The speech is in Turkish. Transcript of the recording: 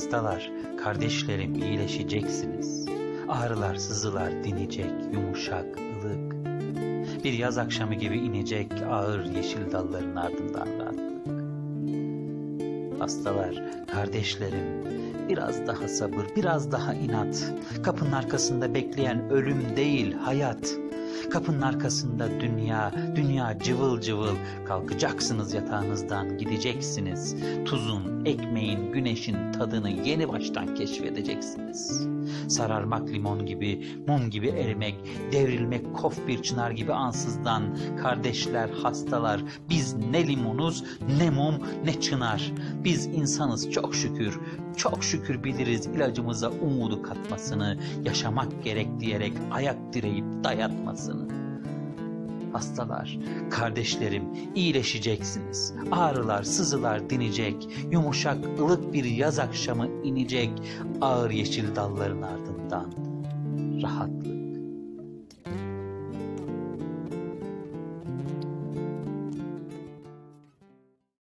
Hastalar, kardeşlerim iyileşeceksiniz. Ağrılar, sızılar dinecek, yumuşak, ılık. Bir yaz akşamı gibi inecek ağır yeşil dalların ardından rahatlık. Hastalar, kardeşlerim, biraz daha sabır, biraz daha inat. Kapının arkasında bekleyen ölüm değil, hayat. Kapının arkasında dünya, dünya cıvıl cıvıl. Kalkacaksınız yatağınızdan, gideceksiniz. Tuzun, ekmeğin, güneşin tadını yeni baştan keşfedeceksiniz. Sararmak limon gibi, mum gibi erimek, devrilmek kof bir çınar gibi ansızdan. Kardeşler, hastalar, biz ne limonuz, ne mum, ne çınar. Biz insanız çok şükür, çok şükür biliriz ilacımıza umudu katmasını, yaşamak gerek diyerek ayak direyip dayatmasını. Hastalar, kardeşlerim iyileşeceksiniz. Ağrılar, sızılar dinecek. Yumuşak, ılık bir yaz akşamı inecek. Ağır yeşil dalların ardından rahatlık.